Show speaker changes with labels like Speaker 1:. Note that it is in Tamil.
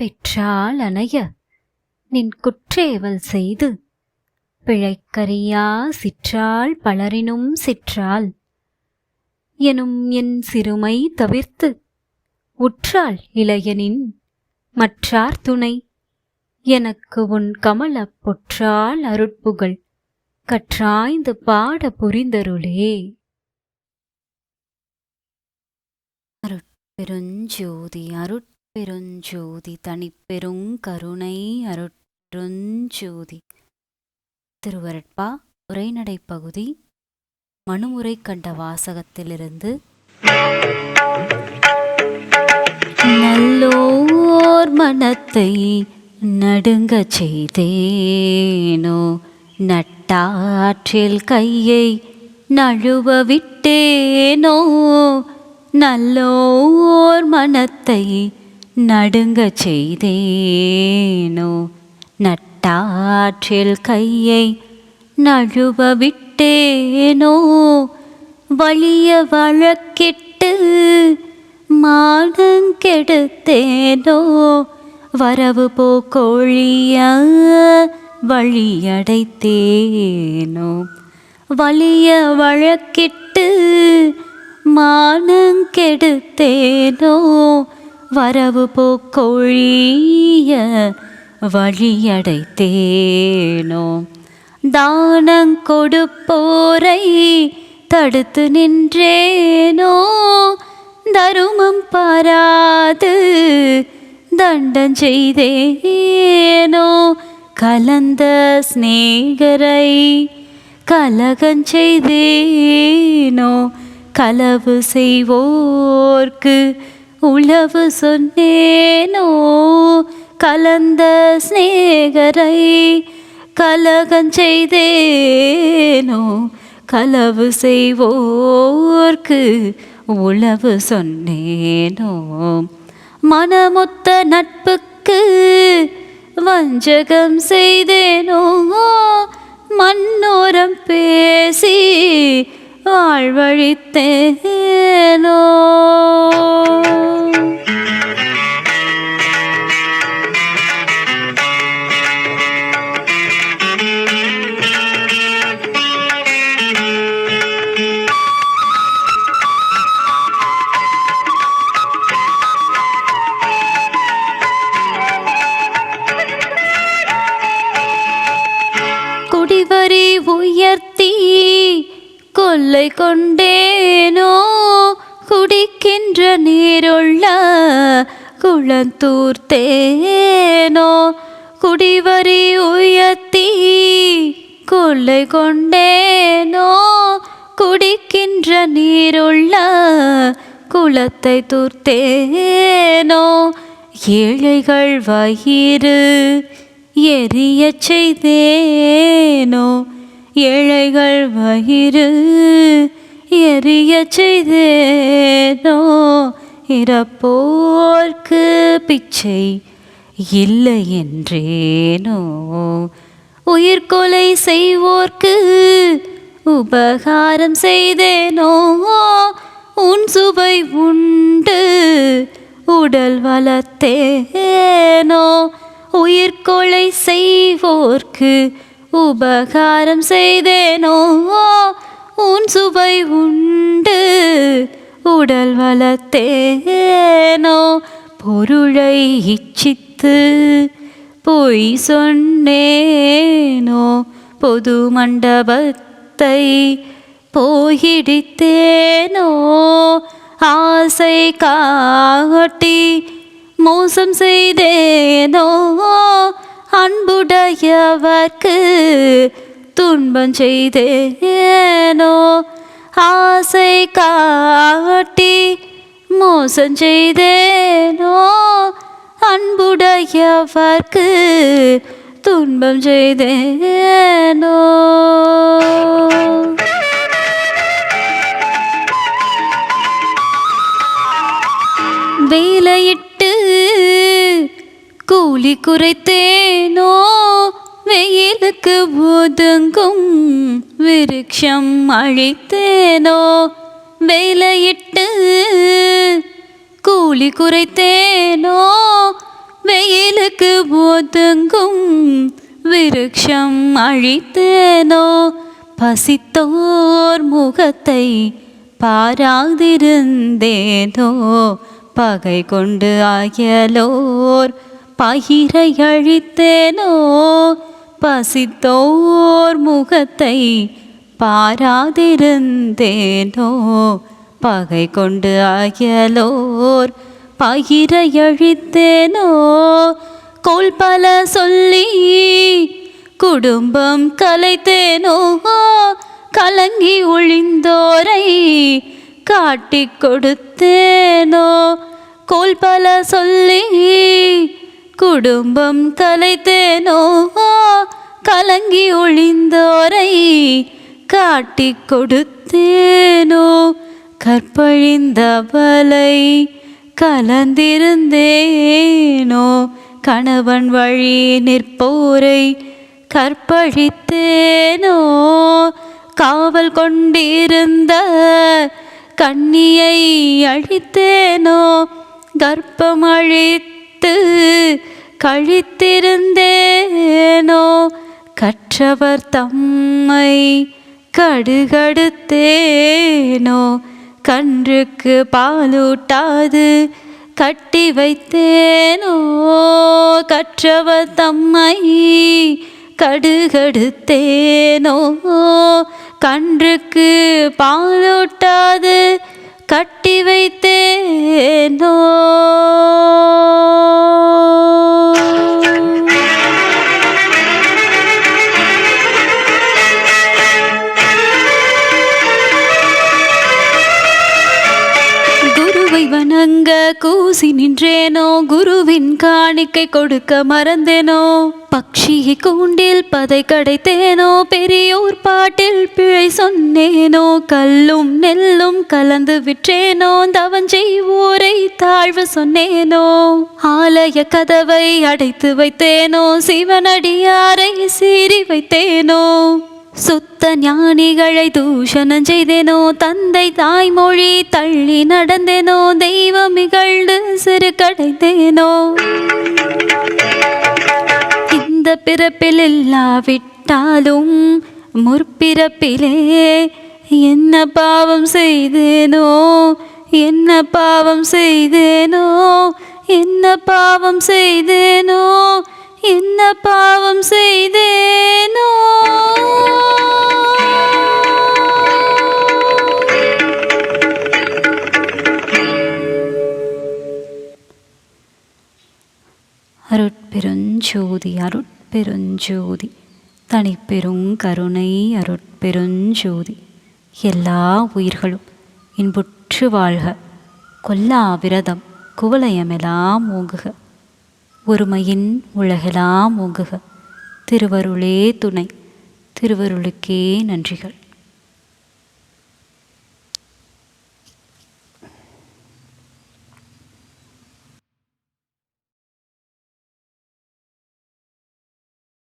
Speaker 1: பெற்றால் அணைய. நின் குற்றேவல் செய்து. பிழைக்கரியா சிற்றால் பலரினும் சிற்றால். எனும் என் சிறுமை தவிர்த்து. உற்றால் இளையனின் மற்றார் துணை. எனக்கு உன் கமலப் பொற்றால் அருட்புகழ். கற்றாய்ந்து பாட புரிந்தருளே. அருட்பெருஞ்சோதி பெருஞ்சோதி தனிப்பெருங் கருணை அருட்பெருஞ்சோதி திருவருட்பா உரைநடை பகுதி மனுமுறை கண்ட வாசகத்திலிருந்து. நல்லோர் மனத்தை நடுங்க செய்தேனோ நட்டாற்றில் கையை நழுவ விட்டேனோ நல்லோர் மனத்தை நடுங்க செய்தேனோ? நட்டாற்றில் கையை நழுவ விட்டேனோ? வலிய வழக்கிட்டு மானங்கெடுத்தேனோ வரவு போக்கொழிய வழியடைத்தேனோ? வலிய வழக்கிட்டு மானங்கெடுத்தேனோ வரவு போக்கொழிய வழியடைத்தேனோ? தானங் கொடுப்போரை தடுத்து நின்றேனோ? தருமம் பாராது தண்டம் செய்தேனோ? கலந்த ஸ்நேகரை கலகஞ் செய்தேனோ? களவு செய்வோர்க்கு உளவு சொன்னேனோ? கலந்த ஸ்நேகரை கலகஞ் செய்தேனோ? களவு செய்வோர்க்கு உளவு சொன்னேனோ? மனமொத்த நட்புக்கு வஞ்சகம் செய்தேனோ? மன்னோரம் பேசி வாழ்வழித்தேனோ? உயர்த்தி கொல்லை கொண்டேனோ குடிக்கின்ற நீருள்ள குளந்தூர்த்தேனோ குடிவரி உயர்த்தி கொல்லை கொண்டேனோ குடிக்கின்ற நீருள்ள குளத்தை தூர்த்தேனோ ஏழைகள் வயிறு எரிய செய்தேனோ ஏழைகள் வயிறு எரிய செய்தேனோ? இறப்போர்க்கு பிச்சை இல்லை என்றேனோ உயிர்கொலை செய்வோர்க்கு உபகாரம் செய்தேனோ? உன் சுவை உண்டு உடல் வளர்த்தேனோ? உயிர்கொலை செய்வோர்க்கு உபகாரம் செய்தேனோ? உன் சுவை உண்டு. உடல் வளர்த்தேனோ? பொருளை இச்சித்து பொய் சொன்னேனோ? பொது மண்டபத்தை போயிடித்தேனோ ஆசை காட்டி மோசம் செய்தேனோ? அன்புடையவர்க்கு துன்பம் செய்தேனோ? ஆசை காட்டி மோசம் செய்தேனோ? அன்புடையவர்க்கு துன்பம் செய்தேனோ? வேலையிட்டு கூலி குறைத்தேனோ? வெயிலுக்கு ஒதுங்கும் விருட்சம் அழித்தேனோ? வேலையிட்டு கூலி குறைத்தேனோ? வெயிலுக்கு ஒதுங்கும் விருட்சம் அழித்தேனோ? பசித்தோர் முகத்தை பாராதிருந்தேனோ? பகை கொண்டு அயலோர் பகிரை அழித்தேனோ பசித்தோர் முகத்தை பாராதிருந்தேனோ? பகை கொண்டு அயலோர் பகிரை அழித்தேனோ கோல் பல சொல்லி குடும்பம் கலைத்தேனோ? கலங்கி ஒழிந்தோரை காட்டிக் கொடுத்தேனோ? கோல் பல சொல்லி குடும்பம் கலைத்தேனோ கலங்கி ஒளிந்தோரை காட்டி கொடுத்தேனோ? கற்பழிந்த வலை கலந்திருந்தேனோ? கணவன் வழி நிற்போரை கற்பழித்தேனோ? காவல் கொண்டிருந்த கண்ணியை அழித்தேனோ? கர்ப்பம் அழித்த கழித்திருந்தேனோ கற்றவர் தம்மை கடுகடுத்தேனோ கன்றுக்கு பாலூட்டாது கட்டி வைத்தேனோ கற்றவர் தம்மை கடுகடுத்தேனோ கன்றுக்கு பாலூட்டாது கட்டி வைத்தேனோ. குருவை வணங்க கூசி நின்றேனோ குருவின் காணிக்கை கொடுக்க மறந்தேனோ பக்ஷியை கூண்டில் பதை கடைத்தேனோ பெரியோர் பாட்டில் பிழை சொன்னேனோ கல்லும் நெல்லும் கலந்து விற்றேனோ தவஞ்செய்வோரை தாழ்வு சொன்னேனோ ஆலய கதவை அடைத்து வைத்தேனோ சிவனடியாரை சீறி வைத்தேனோ சுத்த ஞானிகளை தூஷணம் செய்தேனோ தந்தை தாய்மொழி தள்ளி நடந்தேனோ தெய்வம் இகழ்ந்து சிறு கடைந்தேனோ இந்த பிறப்பில் இல்லாவிட்டாலும் முற்பிறப்பிலே என்ன பாவம் செய்தேனோ என்ன பாவம் செய்தேனோ என்ன பாவம் செய்தேனோ என்ன பாவம் செய்தேனோ? அருட்பெருஞ்சோதி அருட்பெருஞ்சோதி தனிப்பெரும் கருணை அருட்பெருஞ்சோதி எல்லா உயிர்களும் இன்புற்று வாழ்க. கொல்லா விரதம் குவலயமெல்லாம் ஓங்குக. ஒருமையின் உலகெல்லாம் ஓங்குக. திருவருளே துணை. திருவருளுக்கே நன்றிகள்.